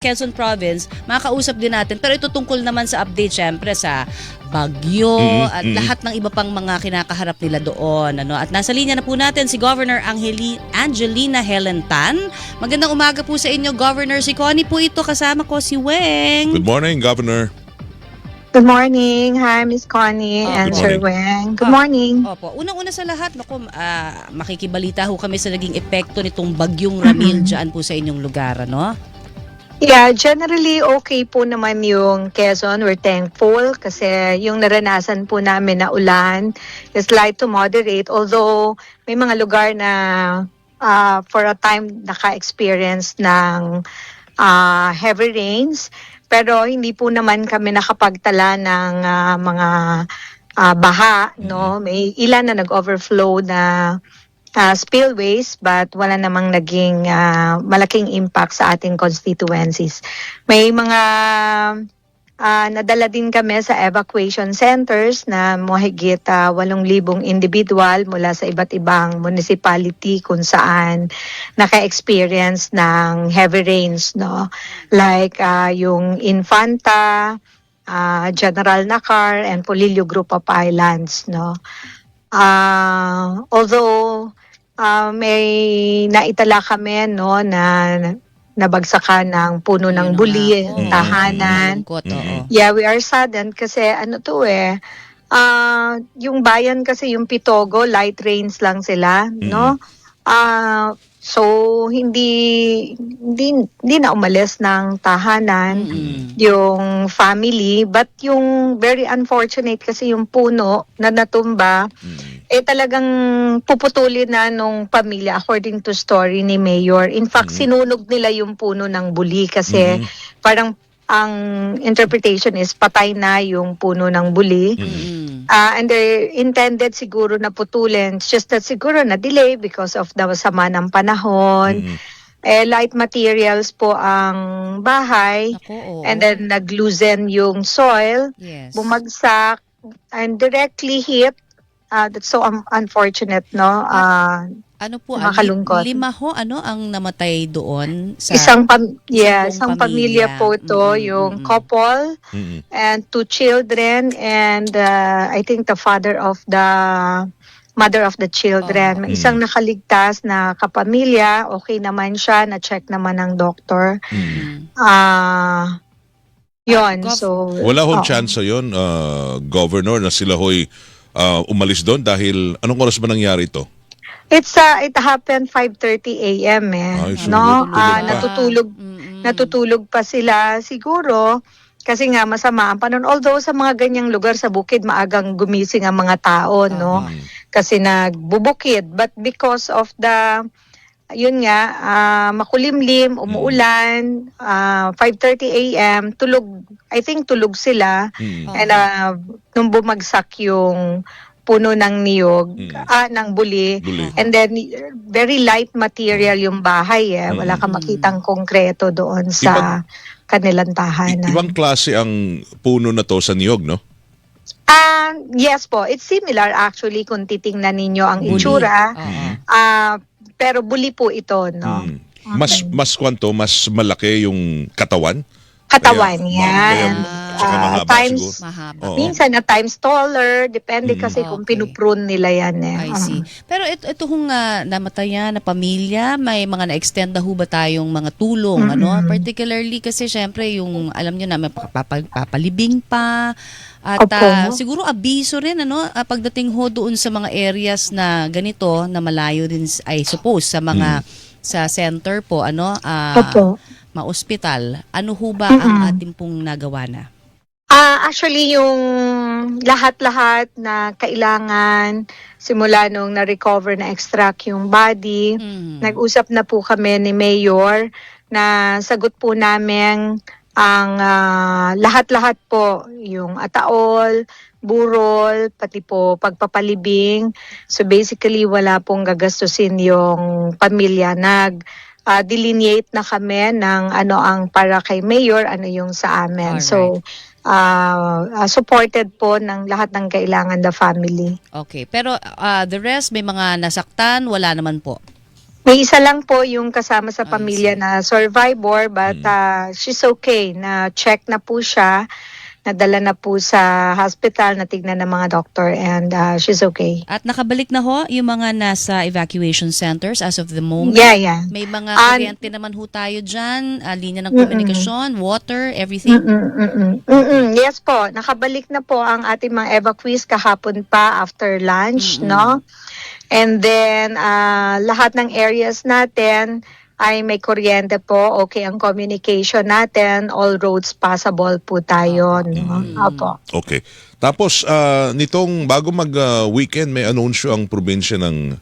Quezon Province, makakausap din natin. Pero ito tungkol naman sa update syempre sa bagyo Mm, at mm. lahat ng iba pang mga kinakaharap nila doon. Ano? At nasa linya na po natin si Governor Angeli, Angelina Helentan. Magandang umaga po sa inyo, Governor. Si Connie po ito, kasama ko si Weng. Good morning, Governor. Good morning. Hi, Miss Connie Oh, and Sir. Weng. Good Ah. morning. Opo, unang-una sa lahat, naku, ah, makikibalita ho kami sa naging epekto nitong bagyong Ramil Mhm. dyan po sa inyong lugar, ano? Yeah, generally okay po naman yung Quezon. We're thankful kasi yung naranasan po namin na ulan is light to moderate. Although may mga lugar na ah, for a time naka-experience ng ah, heavy rains. Pero hindi po naman kami nakapagtala ng ah, mga ah, baha. No? May ilan na nag-overflow na uh, spillways but wala namang naging ah, malaking impact sa ating constituencies. May mga ah, nadala din kami sa evacuation centers na mahigit uh, 8,000 individual mula sa iba't ibang municipality kung saan naka-experience ng heavy rains no like ah, yung Infanta ah, General Nakar and Polillo Group of Islands no Ah, although ah, may naitala kami no na nabagsakan ng puno Yun ng buli, nga tahanan. Lungkot, Mhm. oo. Yeah, we are saddened kasi ano to eh ah, yung bayan kasi yung Pitogo, light rains lang sila, no? Ah, so hindi hindi hindi na umalis ng tahanan Mm-mm. yung family but yung very unfortunate kasi yung puno na natumba Mm. eh talagang puputulin na nung pamilya according to story ni Mayor. In fact, Mhm. sinunog nila yung puno ng buli kasi Mhm. parang ang interpretation is patay na yung puno ng buli. Mhm. Mm-mm. Ah, and they intended siguro na putulin. It's just that siguro na delay because of the sama ng panahon. Mhm. Eh, light materials po ang bahay. Ako, oo. And then nag-loosen yung soil yes. bumagsak and directly hit. Uh, that's so un- unfortunate, no? Uh, Ano po, li- Nakakalungkot. lima ho, ano ang namatay doon sa isang pam- yeah, isang pamilya, pamilya. po ito, Mm, yung mm, couple Mhm. and two children and uh, I think the father of the mother of the children. Oh. May isang nakaligtas na kapamilya, okay naman siya, na-check naman ng doktor. Mm. Ah, yon so Wala hong oo. chance yun, uh, Governor, na sila ho'y uh, umalis doon dahil anong oras ba nangyari ito? It's uh, it happened 5:30 AM eh. Ay, so no? natutulog Ah, pa. natutulog Mm-mm. natutulog pa sila siguro kasi nga masama ang panahon. Although sa mga ganyang lugar sa bukid maagang gumising ang mga tao, no? Mhm. Kasi nagbubukid. But because of the yun nga, ah, makulimlim, umuulan, ah, 5.30 a.m., tulog, I think tulog sila. Oh. And ah, nung bumagsak yung puno ng niyog, Mm. ah, ng buli, Duli. And then, very light material yung bahay eh. Wala kang Mm. makitang konkreto doon sa kanilang I- tahanan. ibang klase ang puno na to sa niyog, no? Ah, yes po. It's similar actually kung titingnan ninyo ang Buli. itsura. Oo. Ah, pero buli po ito, no? Mhm. Mas mas kwanto, mas malaki yung katawan. Katawan Kaya- yan. kaya- tsaka Ah, mahaba times, siguro. Mahaba. Oo. minsan na times taller. Depende Mm. kasi kung Okay. pinuprune nila yan eh. I see. Pero ito, ito hong uh, namatayan na pamilya, may mga na-extend na ho ba tayong mga tulong, Mm-mm. ano? Particularly kasi syempre yung, alam nyo na, may papal- papalibing pa, at Opo. ah, siguro abiso rin, ano, ah, pagdating ho doon sa mga areas na ganito, na malayo din, I suppose, sa mga, sa center po, ano, ah, Opo. ma-ospital. Ano ho ba ang Mm-mm. ating pong nagawa na? Ah, actually yung lahat-lahat na kailangan simula nung na-recover na extract yung body, Mhm. nag-usap na po kami ni Mayor na sagot po namin ang ah, lahat-lahat po, yung ataol, burol, pati po pagpapalibing. So basically wala pong gagastusin yung pamilya. Nag ah, delineate na kami ng ano ang para kay Mayor, ano yung sa amin. Alright. So ah, ah, supported po ng lahat ng kailangan the family. Okay. Pero ah, the rest, may mga nasaktan, wala naman po. May isa lang po yung kasama sa pamilya na survivor but ah, she's okay na check na po siya. Nadala na po sa hospital, natignan ng mga doctor and ah, she's okay. At nakabalik na ho yung mga nasa evacuation centers as of the moment. Yeah, yeah. May mga Ah, kuryente naman ho tayo dyan, ah, linya ng komunikasyon, water, everything. Mm-mm, mm-mm. Mm-mm. Yes po, nakabalik na po ang ating mga evacuees kahapon pa after lunch, Mm-mm. no? And then, ah, lahat ng areas natin ay may kuryente po, okay ang communication natin, all roads passable po tayo, no? Mm. Apo. Okay. Tapos ah, nitong bago mag-weekend may anunsyo ang probinsya ng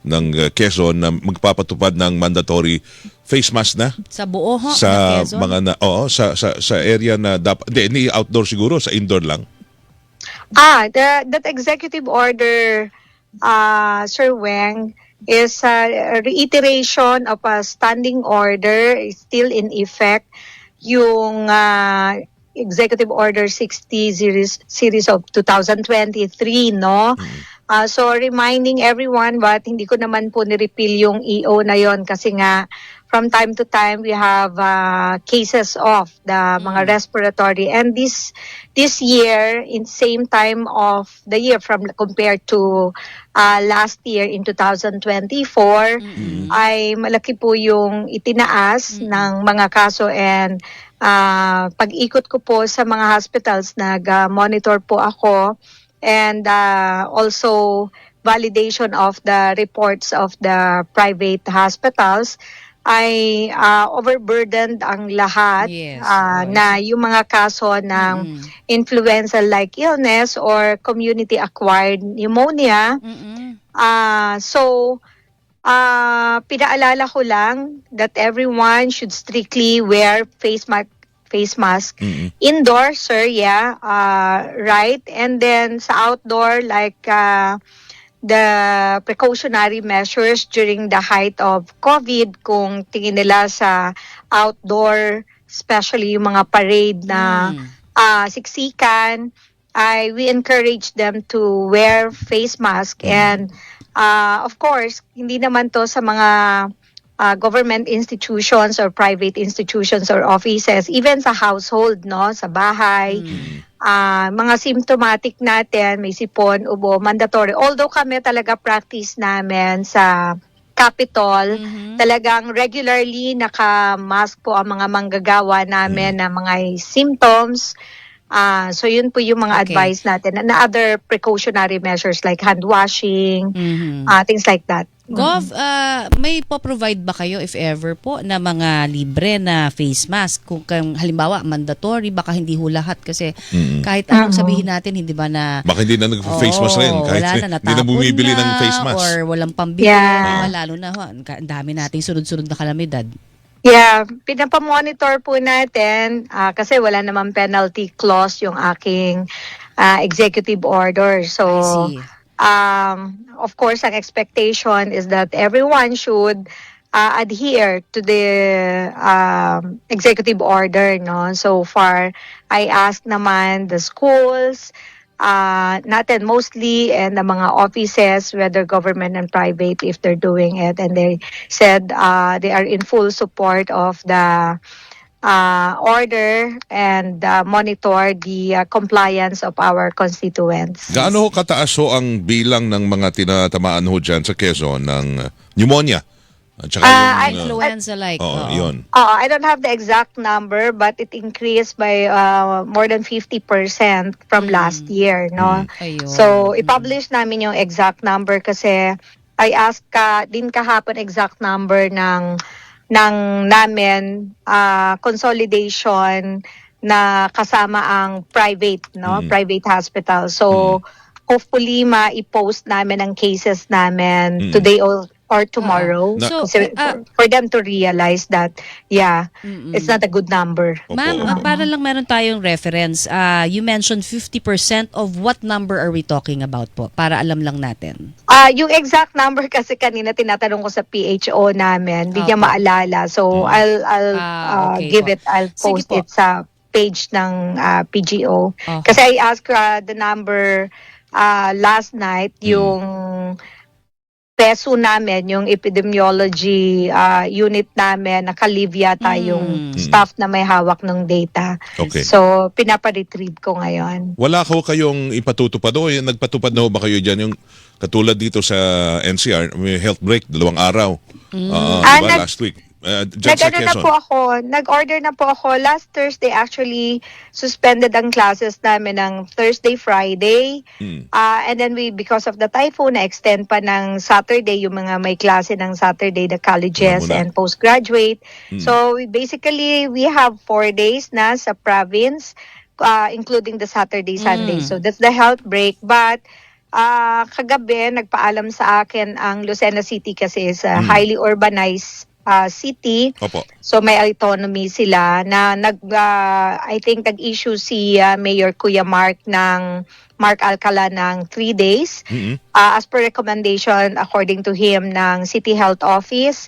ng ah, Quezon na magpapatupad ng mandatory face mask na Sa buo ho, sa ng Quezon. mga na oo sa sa sa area na dapat hindi ni outdoor siguro sa indoor lang. Ah, the, that executive order, uh, Sir Weng, is a reiteration of a standing order is still in effect. Yung uh, Executive Order 60 series, series of 2023, no? Ah, so reminding everyone but hindi ko naman po ni-repeal yung EO na yon kasi nga from time to time we have uh, cases of the mga respiratory. And this this year in same time of the year from compared to uh, last year in 2024 Mm-mm. ay malaki po yung itinaas Mm. ng mga kaso. And ah, pag-ikot ko po sa mga hospitals nag-monitor po ako. And ah, also validation of the reports of the private hospitals ay ah, overburdened ang lahat Yes, ah, right. na yung mga kaso ng Mm-mm. influenza-like illness or community-acquired pneumonia Mm-mm. Ah, so ah pinaalala ko lang that everyone should strictly wear face mask face mask Mm-mm. indoor sir yeah uh, right and then sa outdoor like uh, the precautionary measures during the height of covid kung tingin nila sa outdoor especially yung mga parade na Mm. uh, siksikan, I we encourage them to wear face mask and uh, of course, hindi naman to sa mga uh, government institutions or private institutions or offices, even sa household, no, sa bahay. Mm. Ah, mga symptomatic natin, may sipon, ubo, mandatory. Although kami talaga practice namin sa Capitol, Mhm. talagang regularly naka-mask po ang mga manggagawa namin na mga symptoms. Ah, so yun po yung mga Okay. advice natin na other precautionary measures like hand washing, Mhm. ah, things like that. Gov, ah, may po-provide ba kayo if ever po na mga libre na face mask? Kung kung halimbawa mandatory, baka hindi ho lahat kasi Mm-mm. kahit anong sabihin natin, hindi ba na Baka hindi na nag-face mask rin kahit wala na, hindi na bumibili na, ng face mask. Or walang pambili. Yeah. Lalo na, ho, ang dami nating sunod-sunod na kalamidad. Yeah, pinapamonitor po natin ah, kasi wala naman penalty clause yung aking ah, executive order. So, I see. Um, of course, ang expectation is that everyone should uh, adhere to the um, executive order. No, so far, I asked naman the schools, uh, natin mostly, and the mga offices, whether government and private, if they're doing it, and they said uh, they are in full support of the uh, order and uh, monitor the uh, compliance of our constituents. Gaano ho kataas ho ang bilang ng mga tinatamaan ho dyan sa Quezon ng pneumonia? At saka Ah, yung, uh, Influenza like. oo, oo. yun. Uh, I don't have the exact number, but it increased by uh, more than 50% from last year, no? Ayun. So, i-publish namin yung exact number kasi I asked ka din kahapon exact number ng ng namin uh, consolidation na kasama ang private, no? Mm. Private hospital. So, hopefully ma-post namin ang cases namin Mm. today or, or tomorrow. Na- So, Kasi ah, for them to realize that, yeah, mm-mm. it's not a good number. Ma'am, ah, para lang meron tayong reference, ah, you mentioned 50% of what number are we talking about po? Para alam lang natin. Ah, yung exact number kasi kanina tinatanong ko sa PHO namin, hindi niya Okay. maalala. So Mm. I'll I'll ah, okay give po. it I'll post po. it sa page ng ah, PGO. Okay. Kasi I asked ah, the number ah, last night Mm. yung peso namin, yung epidemiology ah, unit namin, nakalive yata Mm. yung staff na may hawak ng data. Okay. So, pinapa-retrieve ko ngayon. Wala ko kayong ipatutupad o nagpatupad na ho ba kayo dyan yung katulad dito sa NCR, may health break, dalawang araw. Ah, Ah, diba, nag- last week. Uh, Nag-ano na po ako, nag-order na po ako. Last Thursday actually suspended ang classes namin ng Thursday, Friday. Mm. Ah, and then we, because of the typhoon, na-extend pa ng Saturday, yung mga may klase ng Saturday, the colleges muna. and postgraduate. Mm. So we basically, we have four days na sa province, ah, including the Saturday, Sunday. Mm. So that's the health break. But ah, kagabi, nagpaalam sa akin ang Lucena City kasi is a Mm. highly urbanized ah, city. Opo. So may autonomy sila na nag ah, I think nag-issue si ah, Mayor Kuya Mark ng Mark Alcala ng three days Mm-mm. uh, as per recommendation according to him ng City Health Office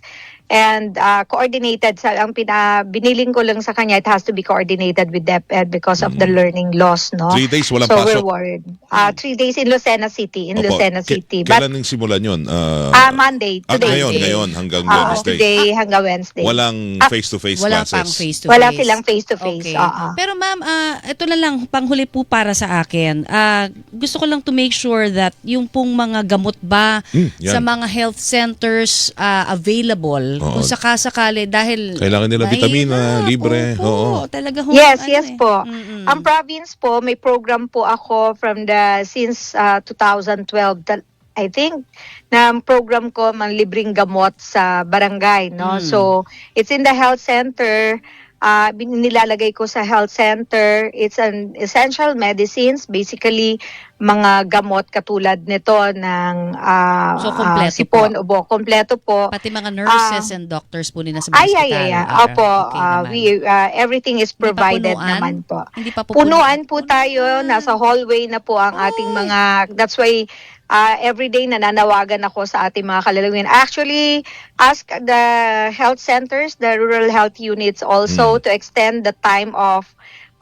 and uh, coordinated sa ang pina, biniling ko lang sa kanya it has to be coordinated with DepEd because of the learning loss no Three days walang so pasok. we're worried uh, three days in Lucena City in Opo. Lucena K- City but Kailan yung simulan yun? Uh, ah Monday ah, today ngayon, today. ngayon, hanggang Ah, Wednesday. today hanggang Wednesday Walang Ah, face-to-face Wala classes. pang face-to-face. wala silang face to face Okay. Pero ma'am, ah, ito na lang, panghuli po para sa akin. Ah, gusto ko lang to make sure that yung pong mga gamot ba Mm, yan. sa mga health centers ah, available, Oo. kung sakasakali, dahil... Kailangan nila Mahirap. vitamina, libre. Opo, Oo. talaga ho, Yes, ano yes eh. po. Mm-mm. Ang province po, may program po ako from the since uh, 2012 that I think na ang program ko mang libreng gamot sa barangay, no? Mm. So, it's in the health center. Uh, bin- nilalagay ko sa health center. It's an essential medicines, basically mga gamot katulad nito ng uh, So, uh, sipon, po. ubo, kompleto po. Pati mga nurses and doctors po nila sa mga Ay, ay, hospital. ay, ay. Ah, Opo, okay uh, naman. we, uh, everything is Hindi pa provided punuan? naman po. Hindi pa po Punuan po punuan. tayo, nasa hallway na po ang ating Ay. mga, that's why uh, everyday nananawagan ako sa ating mga kalalawin. Actually, ask the health centers, the rural health units also to extend the time of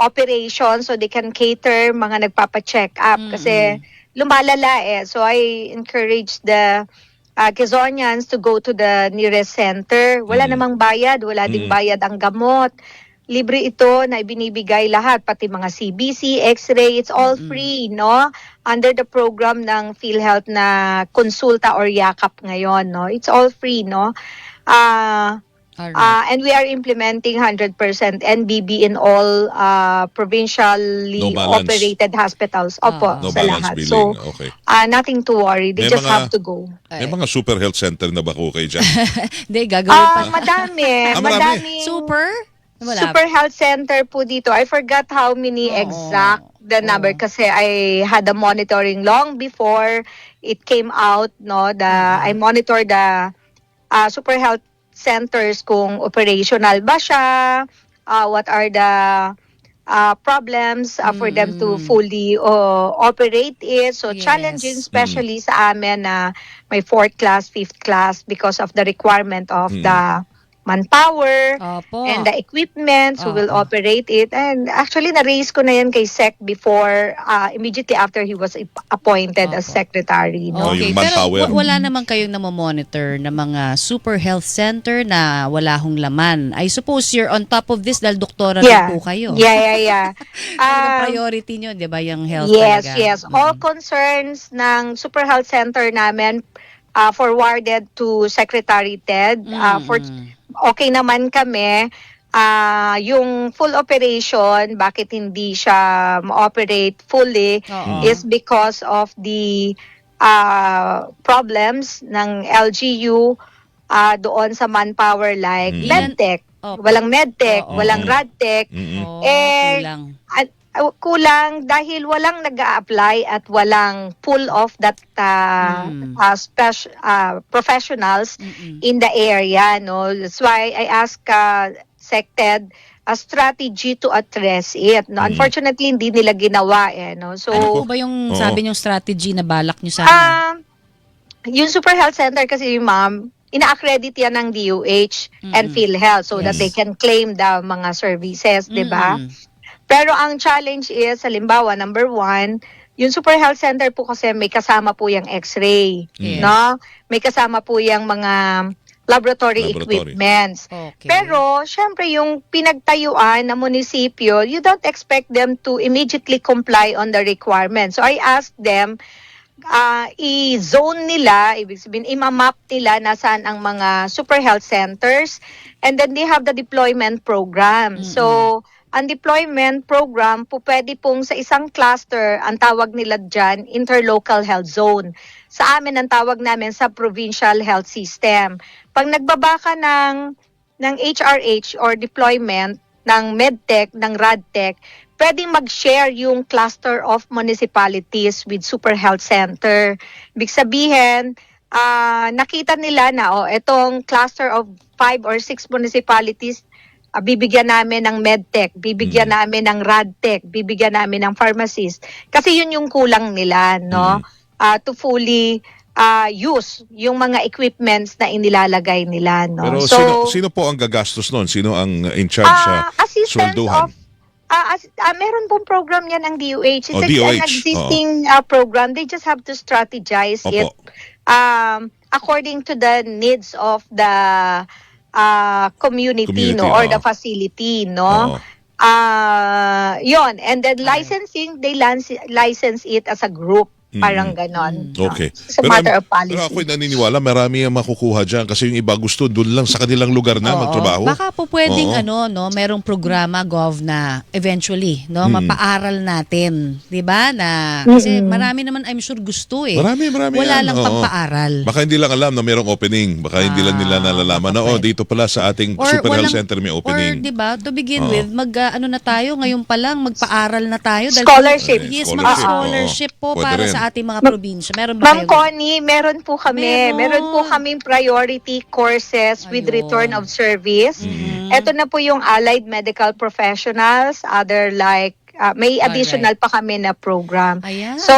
operation so they can cater mga nagpapa-check up Mm, kasi lumalala eh. So I encourage the uh, Quezonians to go to the nearest center. Wala Mm. namang bayad, wala ding Mm. bayad ang gamot. Libre ito na ibinibigay lahat, pati mga CBC, X-ray, it's all Mm-mm. free, no? Under the program ng PhilHealth na konsulta or yakap ngayon, no? It's all free, no? Ah, Alright. ah, and we are implementing 100% NBB in all ah, provincially No balance. operated hospitals. Opo, Ah. No sa balance lahat. billing. So, okay. ah, nothing to worry. They May just mga- have to go. May mga super health center na ba ko kayo dyan? Hindi, gagawin pa. Ah, madami. Ah, madaming Super? Wala. super health center po dito. I forgot how many Oo. exact the Oo. number kasi I had the monitoring long before it came out, no? The I monitor the uh, super health centers kung operational ba siya, uh, what are the uh, problems uh, for them to Mm. fully uh, operate it. So Yes. challenging especially sa amin na may fourth class, fifth class because of the requirement of Mm. the manpower Opo. and the equipment who will operate it. And actually, na-raise ko na yan kay Sec before, uh, immediately after he was ap- appointed as Opo. secretary. No? Oh, Okay, yung pero wa- wala naman kayong namomonitor na mga super health center na wala hong laman. I suppose you're on top of this dahil doktora Yeah. po kayo. Yeah, yeah, yeah. Um, priority nyo, di ba, yung health yes, talaga? yes. Mm. All concerns ng Super Health Center namin uh, forwarded to Secretary Ted. Uh, for Mm. Okay naman kami. Ah, yung full operation, bakit hindi siya ma-operate fully Oo. is because of the ah, problems ng LGU ah, doon sa manpower like Mm. medtech. Opo. Walang medtech, Oo. walang radtech. Mm-mm. Oo, Eh, kulang. At uh, kulang dahil walang nag apply at walang pull of that uh, Mm. uh, spec- uh, professionals Mm-mm. in the area no that's why I ask uh, SecTed a strategy to address it no Mm. unfortunately hindi nila ginawa eh no so ano po ba yung Oo. sabi niyong strategy na balak niyo sana? ah yung Super Health Center kasi ma'am ina-accredit yan ng DOH and Mm-mm. PhilHealth so that Yes. they can claim the mga services, di ba? Pero ang challenge is, halimbawa, number one, yung Super Health Center po kasi may kasama po yung x-ray, Yes. no? May kasama po yung mga laboratory, Laboratory. equipments. Okay. Pero, syempre, yung pinagtayuan ng munisipyo, you don't expect them to immediately comply on the requirements. So, I asked them, ah, i-zone nila, ibig sabihin, imamap nila nasaan ang mga super health centers, and then they have the deployment program. So, ang deployment program po pwede pong sa isang cluster, ang tawag nila dyan, interlocal health zone. Sa amin, ang tawag namin sa provincial health system. Pag nagbaba ka ng, ng HRH or deployment ng MedTech, ng RadTech, pwedeng mag-share yung cluster of municipalities with Super Health Center. Ibig sabihin, ah, nakita nila na, oh, itong cluster of five or six municipalities, ah, bibigyan namin ng medtech, bibigyan namin ng radtech, bibigyan namin ng pharmacist. Kasi yun yung kulang nila, no? Ah, to fully ah, use yung mga equipments na inilalagay nila, no? Pero so, sino, sino po ang gagastos noon? Sino ang in charge sa Ah, assistance swelduhan? of Ah, as, ah, meron pong program yan ng DOH. It's Oh, a- DOH, an existing ah, program. They just have to strategize it Opo. um, according to the needs of the ah, community, Community, no or oo. the facility no? Ah yon and then licensing they license it as a group parang ganon no? Okay. it's a matter of policy Pero ako'y naniniwala, marami ang makukuha dyan kasi yung iba gusto doon lang sa kanilang lugar na Oo. magtrabaho. Baka po pwedeng Oo. ano, no, merong programa gov na eventually, no, Mm. mapaaral natin, 'di ba? Na kasi marami naman I'm sure gusto eh. Marami, marami Wala yan. lang Oo. pagpaaral. Baka hindi lang alam na merong opening. Baka hindi lang nila Ah, nalalaman na, oh, dito pala sa ating Or Super walang- Health Center may Or opening. 'di ba, to begin Oo. with, mag ah, ano na tayo ngayon pa lang magpaaral na tayo Scholarship. Yes, Scholarship, mga oo. scholarship po Pwede para rin. sa ating mga Ma- probinsya. Meron ba Ma'am kayo? Connie, meron po kami. Meron. Meron, po kaming priority courses with Ayun. return of service. Mhm. Ito na po yung allied medical professionals, other like uh, may Alright. additional pa kami na program. Ayan. So,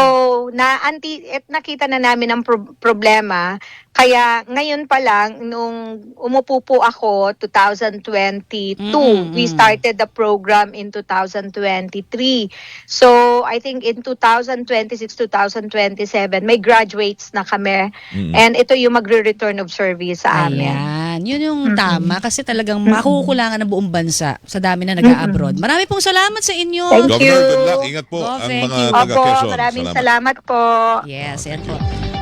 na anti et nakita na namin ang pro- problema. Kaya ngayon pa lang nung umupo po ako 2022, Mm, we started the program in 2023. So, I think in 2026 2027 may graduates na kami. Mm. And ito yung magre-return of service sa amin. Ayan yan. Yun yung mm-hmm. tama kasi talagang mm-hmm. makukulangan ng buong bansa sa dami na nag-a-abroad. Marami pong salamat sa inyo. Thank Governor, you. good luck. Ingat po oh, ang mga you. taga Quezon. Maraming salamat, salamat po. Yes, okay. yan po.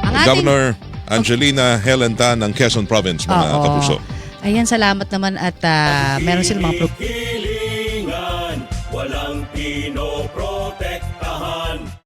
Ang ating... Governor Angelina. Helen Tan ng Quezon Province, mga Oo. kapuso. Ayan, salamat naman at uh, meron silang mga... Pro- Walang